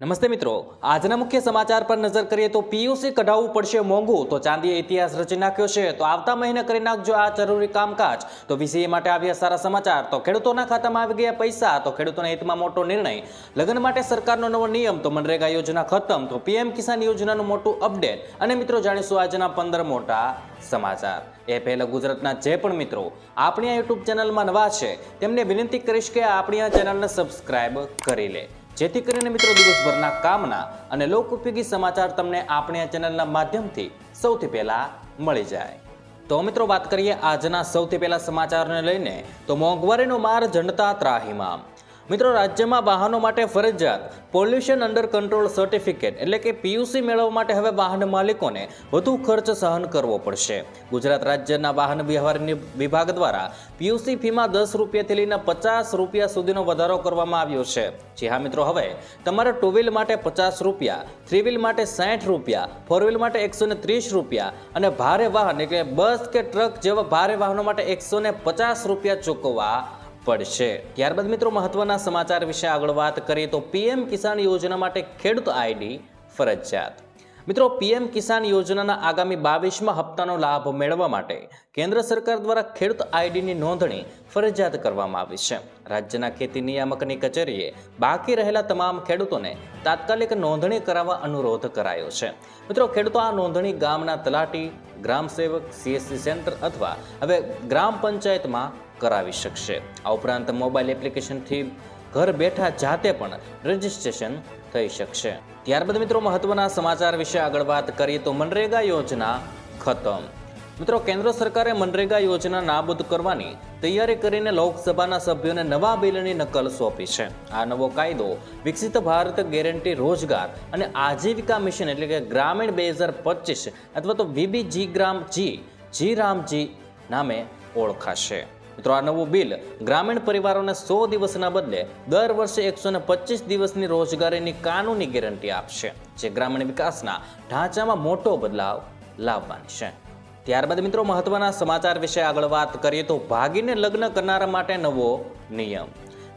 નમસ્તે મિત્રો. આજના મુખ્ય સમાચાર પર નજર કરીએ તો પીયુસી કઢાવવું પડશે મોંઘું. તો ચાંદીએ ઇતિહાસ રચી નાખ્યો છે. તો આવતા મહિને કરી નાખજો આ જરૂરી કામકાજ. તો વીસીએ માટે આવ્યા સારા સમાચાર. તો ખેડૂતોના ખાતામાં આવી ગયા પૈસા. તો ખેડૂતોના હિતમાં મોટો નિર્ણય. લગ્ન માટે સરકારનો નવો નિયમ. તો મનરેગા યોજના ખતમ. તો પીએમ કિસાન યોજનાનું મોટું અપડેટ. અને મિત્રો જાણીશું આજના પંદર મોટા સમાચાર. એ પહેલાં ગુજરાતના જે પણ મિત્રો, આપણી આ યુટ્યુબ ચેનલમાં નવા છે, તેમને વિનંતી કરીશ કે આપણી આ ચેનલને સબસ્ક્રાઈબ કરી લે. જેથી કરીને મિત્રો દિવસભરના કામના અને લોક ઉપયોગી સમાચાર તમને આપણી આ ચેનલના માધ્યમથી સૌથી પહેલાં મળી જાય. તો મિત્રો વાત કરીએ આજના સૌથી પહેલા સમાચારને લઈને, તો મોંઘવારીનો માર જણતા ત્રાહીમામ. મિત્રો, રાજ્યમાં વાહનો માટે ફરજિયાત પોલ્યુશન અંડર કંટ્રોલ સર્ટિફિકેટ એટલે કે પીયુસી મેળવવા માટે હવે વાહન માલિકોને વધુ ખર્ચ સહન કરવો પડશે. ગુજરાત રાજ્યના વાહન વ્યવહાર વિભાગ દ્વારા પીયુસી ફીમાં દસ રૂપિયાથી લઈને પચાસ રૂપિયા સુધીનો વધારો કરવામાં આવ્યો છે. જી હા મિત્રો, હવે તમારે ટુ વ્હીલ માટે પચાસ રૂપિયા થ્રી વ્હીલ માટે સાઠ રૂપિયા ફોર વ્હીલ માટે એકસો ત્રીસ રૂપિયા અને ભારે વાહન એટલે બસ કે ટ્રક જેવા ભારે વાહનો માટે એકસો પચાસ રૂપિયા ચૂકવવા પડશે. ત્યારબાદ મિત્રો મહત્વના સમાચાર વિશે આગળ વાત કરીએ તો પીએમ કિસાન યોજના માટે ખેડૂત આઈડી ફરજિયાત. મિત્રો, પીએમ કિસાન યોજનાના આગામી બાવીસમાં હપ્તાનો લાભ મેળવવા માટે કેન્દ્ર સરકાર દ્વારા ખેડૂત આઈડીની નોંધણી ફરજિયાત કરવામાં આવી છે. રાજ્યના ખેતી નિયામકની કચેરીએ બાકી રહેલા તમામ ખેડૂતોને તાત્કાલિક નોંધણી કરાવવા અનુરોધ કરાયો છે. મિત્રો, ખેડૂતો આ નોંધણી ગામના તલાટી, ગ્રામ સેવક સીએસસી સેન્ટર અથવા હવે ગ્રામ પંચાયતમાં કરાવી શકશે. આ ઉપરાંત મોબાઈલ એપ્લિકેશનથી ઘર બેઠા જાતે પણ રજીસ્ટ્રેશન થઈ શકશે. ત્યારબાદ મિત્રો મહત્વના સમાચાર વિશે આગળ વાત કરીએ તો મનરેગા યોજના ખતમ. મિત્રો કેન્દ્ર સરકારે મનરેગા યોજના નાબૂદ કરવાની તૈયારી કરીને લોકસભાના સભ્યોને નવા બિલની નકલ સોંપી છે. આ નવો કાયદો વિકસિત ભારત ગેરંટી રોજગાર અને આજીવિકા મિશન એટલે કે ગ્રામીણ બે હજાર પચીસ અથવા તો વીબીજી ગ્રામ જી જી રામજી નામે ઓળખાશે. મિત્રો, આ નવું બિલ ગ્રામીણ પરિવારોને સો દિવસના બદલે દર વર્ષે એકસો દિવસની રોજગારીની કાનૂની ગેરંટી આપશે, જે ગ્રામીણ વિકાસના ઢાંચામાં મોટો બદલાવ લાવવાની છે. ત્યારબાદ મિત્રો, મહત્વના સમાચાર વિશે આગળ વાત કરીએ તો ભાગીને લગ્ન કરનારા માટે નવો નિયમ.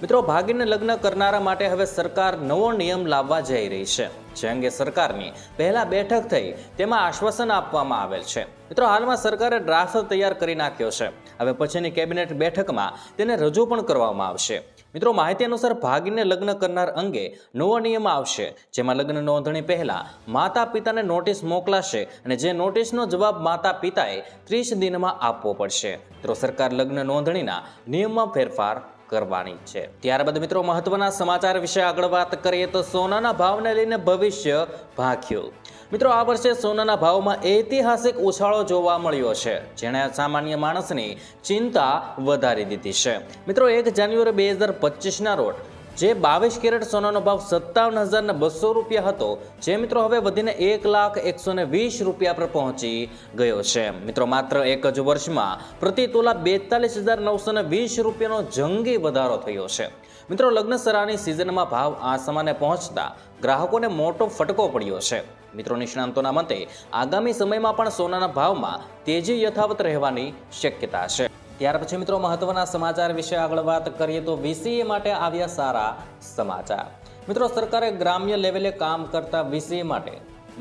મિત્રો, ભાગીને લગ્ન કરનારા માટે હવે સરકાર નવો નિયમ લાવવા જઈ રહી છે. જે અંગે સરકારની પહેલા બેઠક થઈ તેમાં આશ્વાસન આપવામાં આવેલ છે. મિત્રો, હાલમાં સરકારે ડ્રાફ્ટ તૈયાર કરી નાખ્યો છે. હવે પછીની કેબિનેટ બેઠકમાં તેને રજૂ પણ કરવામાં આવશે. મિત્રો, માહિતી અનુસાર ભાગીને લગ્ન કરનાર અંગે નવો નિયમ આવશે, જેમાં લગ્ન નોંધણી પહેલા માતા પિતાને નોટિસ મોકલાશે અને જે નોટિસનો જવાબ માતા પિતાએ ત્રીસ દિનમાં આપવો પડશે. મિત્રો, સરકાર લગ્ન નોંધણીના નિયમમાં ફેરફાર કરવાની છે. ત્યારબાદ મિત્રો મહત્વના સમાચાર વિશે આગળ વાત કરીએ તો સોનાના ભાવને લઈને ભવિષ્ય ભાંખ્યું મિત્રો આ વર્ષે સોનાના ભાવમાં ઐતિહાસિક ઉછાળો જોવા મળ્યો છે, જેણે સામાન્ય માણસની ચિંતા વધારી દીધી છે. મિત્રો એક જાન્યુઆરી બે હજાર પચીસના રોજ જે બાવીસ કેરેટ સોનાનો ભાવ સત્તાવન હજારને બસો રૂપિયા હતો, જે મિત્રો હવે વધીને એક લાખ એકસો વીસ રૂપિયા પર પહોંચી ગયો છે. મિત્રો, માત્ર એક જ વર્ષમાં પ્રતિ તોલા બેતાલીસ હજાર નવસો વીસ રૂપિયાનો જંગી વધારો થયો છે. મિત્રો, લગ્ન સરાની સિઝનમાં ભાવ આસમાને પહોંચતા ગ્રાહકોને મોટો ફટકો પડ્યો છે. મિત્રો, નિષ્ણાંતોના મતે, આગામી સમયમાં પણ સોનાના ભાવમાં તેજી યથાવત રહેવાની શક્યતા છે. ત્યાર પછી મિત્રો મહત્વના સમાચાર વિશે આગળ વાત કરીએ તો વીસીએ માટે આવ્યા સારા સમાચાર. મિત્રો સરકારે ગ્રામ્ય લેવલે કામ કરતા વીસીએ માટે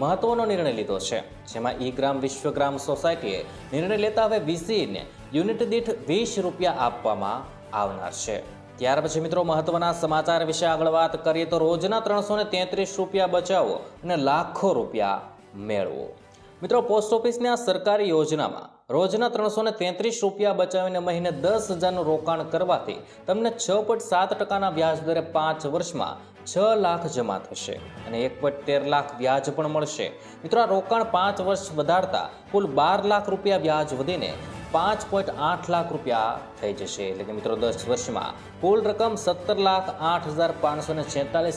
મહત્વનો નિર્ણય લીધો છે, જેમાં ઈ ગ્રામ વિશ્વગ્રામ સોસાયટીએ નિર્ણય લેતા હવે વીસીને યુનિટ દીઠ વીસ રૂપિયા આપવામાં આવનાર છે. ત્યાર પછી મિત્રો મહત્વના સમાચાર વિશે આગળ વાત કરીએ તો રોજના ત્રણસો રૂપિયા બચાવો અને લાખો રૂપિયા મેળવો. મિત્રો, પોસ્ટ ઓફિસની આ સરકારી યોજનામાં રોજના ત્રણસો તેત્રીસ રૂપિયા બચાવીને મહિને દસ હજારનું રોકાણ કરવાથી તમને છ પોઈન્ટ સાત ટકાના વ્યાજ દરે પાંચ વર્ષમાં છ લાખ જમા થશે અને એક પોઈન્ટ તેર લાખ વ્યાજ પણ મળશે. મિત્રો, આ રોકાણ પાંચ વર્ષ વધારતા કુલ બાર લાખ રૂપિયા વ્યાજ વધીને પાંચ પોઈન્ટ આઠ લાખ રૂપિયા થઈ જશે. એટલે કે મિત્રો, દસ વર્ષમાં કુલ રકમ સત્તર લાખ આઠ હજાર પાંચસો ને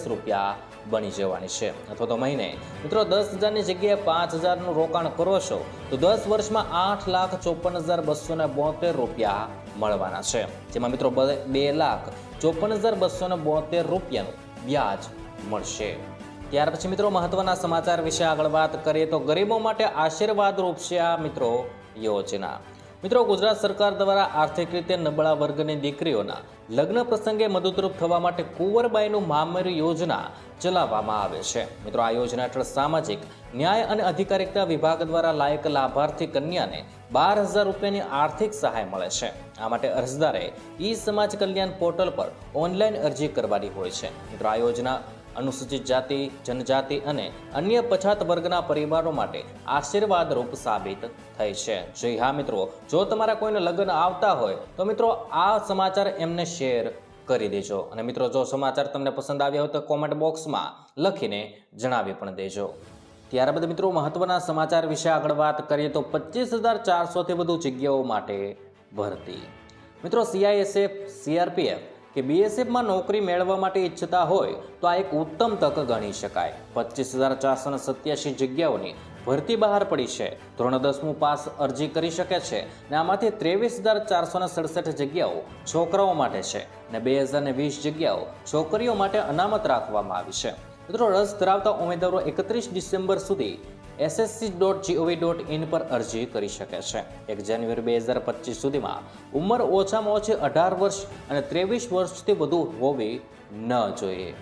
રૂપિયા બની જવાની છે. અથવા તો મહિને. મિત્રો, દસ હજારની જગ્યાએ પાંચ હજારનું રોકાણ કરો છો, તો દસ વર્ષમાં આઠ લાખ ચોપન હજાર બસો ને બોતેર રૂપિયા મળવાના છે. જેમાં મિત્રો, બ- લાખ ચોપન હજાર બસો ને બોતેર રૂપિયાનું વ્યાજ મળશે. ત્યાર પછી મિત્રો, મહત્વના સમાચાર વિશે આગળ વાત કરીએ તો ગરીબો માટે આશીર્વાદ રૂપ છે આ મિત્રો યોજના. મિત્રો, ગુજરાત સરકાર દ્વારા આર્થિક રીતે નબળા વર્ગની દીકરીઓના લગ્ન પ્રસંગે મદદરૂપ થવા માટે કુંવરબાઈનું મામેરી યોજના ચલાવવામાં આવે છે. મિત્રો, આ યોજના હેઠળ સામાજિક ન્યાય અને અધિકારિકતા વિભાગ દ્વારા લાયક લાભાર્થી કન્યાને બાર હજાર રૂપિયાની આર્થિક સહાય મળે છે. આ માટે અરજદારે ઈ સમાજ કલ્યાણ પોર્ટલ પર ઓનલાઈન અરજી કરવાની હોય છે. મિત્રો, આ યોજના અનુસૂચિત જાતિ, જનજાતિ અને અન્ય પછાત વર્ગના પરિવારો માટે આશીર્વાદરૂપ સાબિત થઈ છે. જી હા મિત્રો, જો તમારા કોઈને લગ્ન આવતા હોય, તો મિત્રો આ સમાચાર એમને શેર કરી દેજો. અને મિત્રો, જો સમાચાર તમને પસંદ આવ્યા હોય તો કોમેન્ટ બોક્સમાં લખીને જણાવી પણ દેજો. ત્યારબાદ મિત્રો, મહત્વના સમાચાર વિશે આગળ વાત કરીએ તો પચીસ હજાર ચારસોથી વધુ જગ્યાઓ માટે ભરતી. મિત્રો સીઆઈએસએફ સીઆરપીએફ કે બીએસએફમાં નોકરી મેળવવા માટે ઈચ્છતા હોય તો આ એક ઉત્તમ તક ગણી શકાય. પચીસ હજાર ચારસો સત્યાસી જગ્યાઓની ભરતી બહાર પડી છે. ધોરણ દસમું પાસ અરજી કરી શકે છે ને આમાંથી ત્રેવીસ હજાર ચારસો સડસઠ જગ્યાઓ છોકરાઓ માટે છે ને બે હજાર વીસ જગ્યાઓ છોકરીઓ માટે અનામત રાખવામાં આવી છે. મિત્રો, રસ ધરાવતા ઉમેદવારો એકત્રીસ ડિસેમ્બર સુધી SSC dot G O V dot in પર અરજી કરી શકે છે. એક જાન્યુઆરી બે હજાર પચીસ સુધીમાં ઉંમર ઓછામાં ઓછી અઢાર વર્ષ અને ત્રેવીસ વર્ષથી વધુ હોવી ન જોઈએ.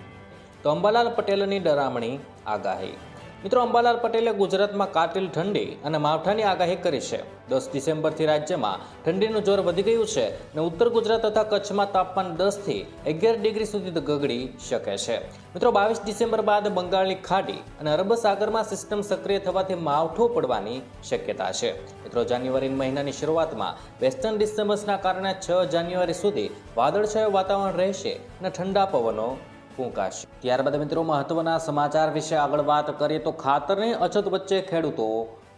તો અંબાલાલ પટેલની ડરામણી આગાહી. મિત્રો, અંબાલાલ પટેલે ગુજરાતમાં કાતિલ ઠંડી અને માવઠાની આગાહી કરી છે. દસ ડિસેમ્બરથી રાજ્યમાં ઠંડીનું જોર વધી ગયું છે અને ઉત્તર ગુજરાત તથા કચ્છમાં તાપમાન દસથી અગિયાર ડિગ્રી સુધી ગગડી શકે છે. મિત્રો, બાવીસ ડિસેમ્બર બાદ બંગાળની ખાડી અને અરબ સાગરમાં સિસ્ટમ સક્રિય થવાથી માવઠું પડવાની શક્યતા છે. મિત્રો, જાન્યુઆરી મહિનાની શરૂઆતમાં વેસ્ટર્ન ડિસ્ટર્બન્સના કારણે છ જાન્યુઆરી સુધી વાદળછાયું વાતાવરણ રહેશે અને ઠંડા પવનો ફૂંકાશે. ત્યારબાદ મિત્રો મહત્વના સમાચાર વિશે આગળ વાત કરીએ તો ખાતરની અછત વચ્ચે ખેડૂતો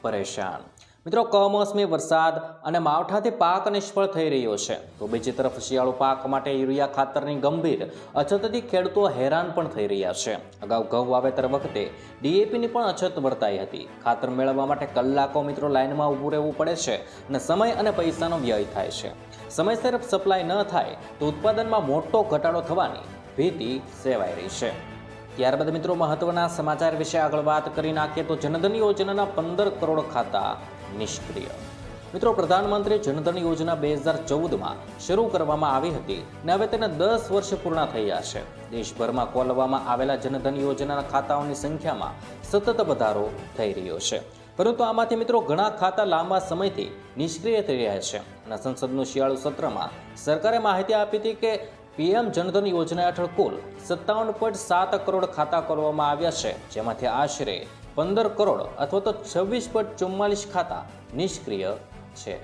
પરેશાન. મિત્રો કમોસમી વરસાદ અને માવઠાથી પાક નિષ્ફળ થઈ રહ્યો છે. તો બીજી તરફ શિયાળુ પાક માટે યુરિયા ખાતરની ગંભીર અછતથી ખેડૂતો હેરાન પણ થઈ રહ્યા છે. અગાઉ ઘઉં વાવેતર વખતે ડીએપીની પણ અછત વર્તાઈ હતી. ખાતર મેળવવા માટે કલાકો મિત્રો લાઇનમાં ઊભું રહેવું પડે છે અને સમય અને પૈસાનો વ્યય થાય છે. સમયસર સપ્લાય ન થાય તો ઉત્પાદનમાં મોટો ઘટાડો થવાની ભીતિ સેવાઈ રહી છે. ત્યારબાદ મિત્રો મહત્વના સમાચાર વિશે આગળ વાત કરી નાખીએ તો જનધન યોજનાના પંદર કરોડ ખાતા નિષ્ક્રિય. મિત્રો પ્રધાનમંત્રી જનધન યોજના બે હજાર ચૌદમાં શરૂ કરવામાં આવી હતી અને હવે તેને દસ વર્ષ પૂર્ણ થયા છે. દેશભરમાં ખોલવામાં આવેલા જનધન યોજનાના ખાતાઓની સંખ્યામાં સતત વધારો થઈ રહ્યો છે. પરંતુ આમાંથી મિત્રો ઘણા ખાતા લાંબા સમયથી નિષ્ક્રિય થઈ રહ્યા છે. અને સંસદનું શિયાળુ સત્રમાં સરકારે માહિતી આપી હતી કે પીએમ જનધન યોજના હેઠળ કુલ સત્તાવન પોઈન્ટ સાત કરોડ ખાતા કરવામાં આવ્યા છે, જેમાંથી આશરે પંદર કરોડ અથવા તો છવ્વીસ પોઈન્ટ ચુમ્માલીસ ખાતા નિષ્ક્રિય છે.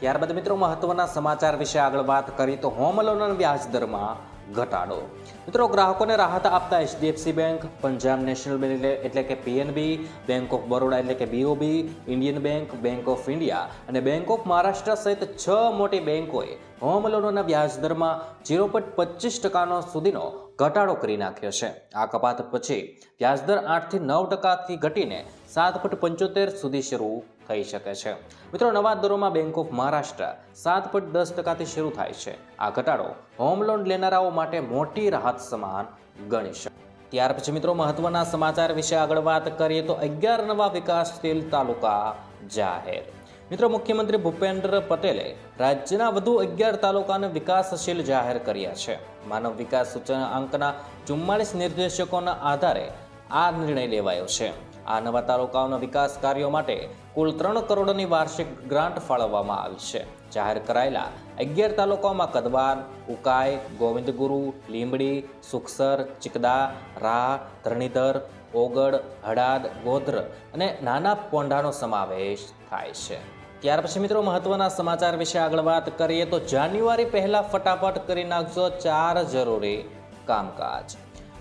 ત્યારબાદ મિત્રો મહત્વના સમાચાર વિશે આગળ વાત કરી, તો હોમ લોનના વ્યાજ દરમાં ઘટાડો. મિત્રો, ગ્રાહકોને રાહત આપતા HDFC Bank, Punjab National Bank એટલે- કે પીએનબી બેંક ઓફ બરોડા એટલે કે BOB Indian Bank Bank of India અને બેંક ઓફ મહારાષ્ટ્ર સહિત છ મોટી બેંકોએ હોમ લોનોના વ્યાજ દરમાં ઝીરો પોઈન્ટ પચીસ ટકાનો સુધીનો ઘટાડો કરી નાખ્યો છે. આ કપાત પછી વ્યાજદર આઠથી નવ ટકાથી ઘટીને સાત પોઈન્ટ પંચોતેર સુધી શરૂ થઈ શકે છે. મિત્રો, નવા દરોમાં બેંક ઓફ મહારાષ્ટ્ર સાત પોઈન્ટ દસ ટકાથી શરૂ થાય છે. આ ઘટાડો હોમ લોન લેનારાઓ માટે મોટી રાહત સમાન ગણી શકે. ત્યાર પછી મિત્રો, મહત્વના સમાચાર વિશે આગળ વાત કરીએ તો અગિયાર નવા વિકાસશીલ તાલુકા જાહેર. મિત્રો, મુખ્યમંત્રી ભૂપેન્દ્ર પટેલે રાજ્યના વધુ અગિયાર તાલુકાને વિકાસશીલ જાહેર કર્યા છે. માનવ વિકાસ સૂચનાંકના ચુમ્માલીસ નિર્દેશકોના આધારે આ નિર્ણય લેવાયો છે. આ નવા તાલુકાઓના વિકાસ કાર્યો માટે કુલ ત્રણ કરોડની વાર્ષિક ગ્રાન્ટ ફાળવવામાં આવી છે. જાહેર કરાયેલા અગિયાર તાલુકાઓમાં કદવાન ઉકાઈ, ગોવિંદગુરુ, લીંબડી, સુખસર, ચિકદા, રાહ, ધરણીધર ઓગડ હડાદ, ગોધ્ર અને નાના પોંઢાનો સમાવેશ થાય છે. ત્યાર પછી મિત્રો મહત્વના સમાચાર વિશે આગળ વાત કરીએ તો જાન્યુઆરી પહેલા ફટાફટ કરી નાખજો. ચાર જરૂરી કામકાજ.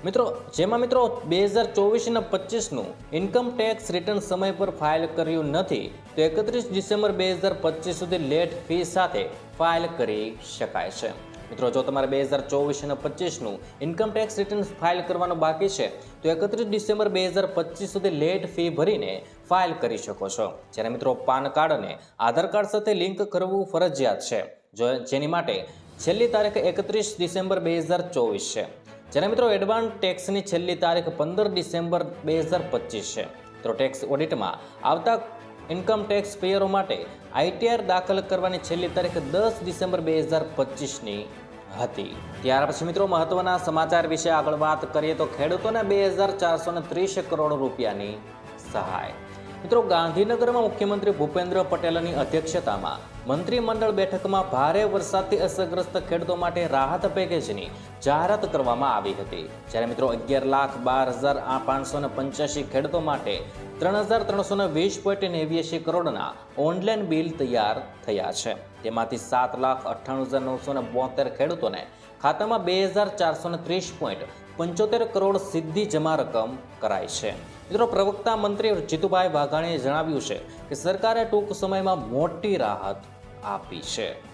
મિત્રો, જેમાં મિત્રો બે હજાર ચોવીસ અને પચીસનું ઇન્કમ ટેક્સ રિટર્ન સમય પર ફાઇલ કર્યું નથી, તો એકત્રીસ ડિસેમ્બર બે હજાર પચીસ સુધી લેટ ફી સાથે ફાઇલ કરી શકાય છે. મિત્રો, જો તમારે બે હજાર ચોવીસ અને પચીસનું ઇન્કમ ટેક્સ રિટર્ન ફાઇલ કરવાનું બાકી છે, તો એકત્રીસ ડિસેમ્બર બે હજાર પચીસ સુધી લેટ ફી ભરીને ફાઇલ કરી શકો છો. જ્યારે મિત્રો પાન કાર્ડ અને આધાર કાર્ડ સાથે લિંક કરવું ફરજિયાત છે જેની માટે છેલ્લી તારીખ એકત્રીસ ડિસેમ્બર બે હજાર ચોવીસ છે. જ્યારે મિત્રો એડવાન્સ ટેક્સની છેલ્લી તારીખ પંદર ડિસેમ્બર બે હજાર પચીસ છે. તો ટેક્સ ઓડિટમાં આવતા ઇન્કમ ટેક્સ પેયરો માટે આઈટીઆર દાખલ કરવાની છેલ્લી તારીખ દસ ડિસેમ્બર બે હજાર પચીસની હતી. ત્યાર પછી મિત્રો મહત્વના સમાચાર વિશે આગળ વાત કરીએ તો ખેડૂતોને બે હજાર ચારસો ત્રીસ કરોડ રૂપિયાની સહાય. મિત્રો, ગાંધીનગરમાં મુખ્યમંત્રી ભૂપેન્દ્ર પટેલની અધ્યક્ષતામાં મંત્રીમંડળ બેઠકમાં ભારે વરસાદથી અસરગ્રસ્ત ખેડૂતો માટે રાહત પેકેજની જાહેરાત કરવામાં આવી હતી. જ્યારે મિત્રો, અગિયાર લાખ બાર હજાર પાંચસો ને પંચ્યાસી ખેડૂતો માટે ત્રણ હજાર ત્રણસો ને વીસ પોઈન્ટ નેવ્યાસી કરોડના ઓનલાઈન બિલ તૈયાર થયા છે. તેમાંથી સાત લાખ અઠ્ઠાણું હજાર નવસો ને બોતેર ખેડૂતોને ખાતામાં બે હજાર ચારસો ત્રીસ પોઈન્ટ પંચોતેર કરોડ સીધી જમા રકમ કરાઈ છે. મિત્રો, પ્રવક્તા મંત્રી જીતુભાઈ વાઘાણીએ જણાવ્યું છે કે સરકારે ટૂંક સમયમાં મોટી રાહત આપી છે.